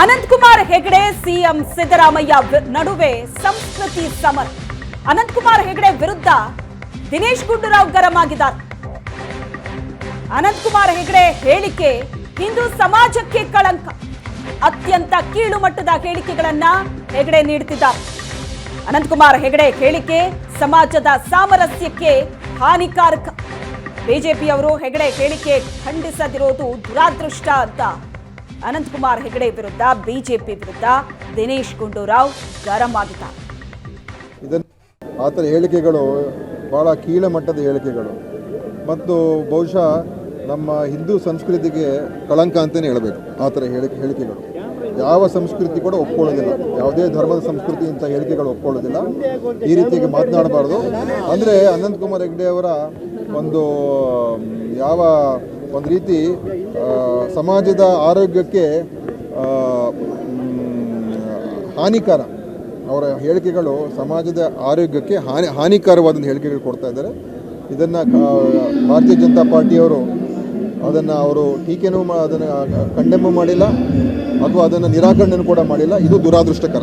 Ananthkumar Hegde, CM Siddaramaiah ನಡುವೆ ಸಂಸ್ಕೃತಿ ಸಮರ. ಅನಂತಕುಮಾರ್ ಹೆಗಡೆ ವಿರುದ್ಧ ದಿನೇಶ್ ಗುಂಡೂರಾವ್ ಗರಂ ಆಗಿದ್ದಾರೆ ಅನಂತಕುಮಾರ್ ಹೆಗಡೆ ಹೇಳಿಕೆ ಹಿಂದೂ ಸಮಾಜಕ್ಕೆ ಕಳಂಕ. ಅತ್ಯಂತ ಕೀಳು ಮಟ್ಟದ ಹೇಳಿಕೆಗಳನ್ನ ಹೆಗಡೆ ನೀಡುತ್ತಿದ್ದಾರೆ. ಅನಂತಕುಮಾರ್ ಹೆಗಡೆ ಹೇಳಿಕೆ ಸಮಾಜದ ಸಾಮರಸ್ಯಕ್ಕೆ ಹಾನಿಕಾರಕ. ಬಿಜೆಪಿಯವರು ಹೆಗಡೆ ಹೇಳಿಕೆ ಖಂಡಿಸದಿರೋದು ದುರಾದೃಷ್ಟ ಅಂತ ಅನಂತಕುಮಾರ್ ಹೆಗಡೆ ವಿರುದ್ಧ, ಬಿಜೆಪಿ ವಿರುದ್ಧ ದಿನೇಶ್ ಗುಂಡೂರಾವ್ ಗರಂ ಆಗಿದ್ದಾರೆ ಆ ಥರ ಹೇಳಿಕೆಗಳು ಭಾಳ ಕೀಳ ಮಟ್ಟದ ಹೇಳಿಕೆಗಳು. ಮತ್ತು ಬಹುಶಃ ನಮ್ಮ ಹಿಂದೂ ಸಂಸ್ಕೃತಿಗೆ ಕಳಂಕ ಅಂತಲೇ ಹೇಳಬೇಕು, ಆ ಹೇಳಿಕೆ ಹೇಳಿಕೆಗಳು. ಯಾವ ಸಂಸ್ಕೃತಿ ಕೂಡ ಒಪ್ಕೊಳ್ಳೋದಿಲ್ಲ. ಯಾವುದೇ ಧರ್ಮದ ಸಂಸ್ಕೃತಿ ಇಂಥ ಹೇಳಿಕೆಗಳು ಒಪ್ಕೊಳ್ಳೋದಿಲ್ಲ. ಈ ರೀತಿಯಾಗಿ ಮಾತನಾಡಬಾರ್ದು. ಅಂದರೆ ಅನಂತಕುಮಾರ್ ಹೆಗ್ಡೆ ಅವರ ಒಂದು, ಯಾವ ಒಂದು ರೀತಿ ಸಮಾಜದ ಆರೋಗ್ಯಕ್ಕೆ ಹಾನಿಕರ. ಅವರ ಹೇಳಿಕೆಗಳು ಸಮಾಜದ ಆರೋಗ್ಯಕ್ಕೆ ಹಾನಿ ಹಾನಿಕಾರವಾದಂಥ ಹೇಳಿಕೆಗಳು ಕೊಡ್ತಾ ಇದ್ದಾರೆ. ಇದನ್ನು ಭಾರತೀಯ ಜನತಾ ಪಾರ್ಟಿಯವರು ಅದನ್ನು ಅವರು ಟೀಕೆನೂ ಅದನ್ನು ಕಂಡೆಮ್ಮು ಮಾಡಿಲ್ಲ, ಅಥವಾ ಅದನ್ನು ನಿರಾಕರಣೆನೂ ಕೂಡ ಮಾಡಿಲ್ಲ. ಇದು ದುರಾದೃಷ್ಟಕರ.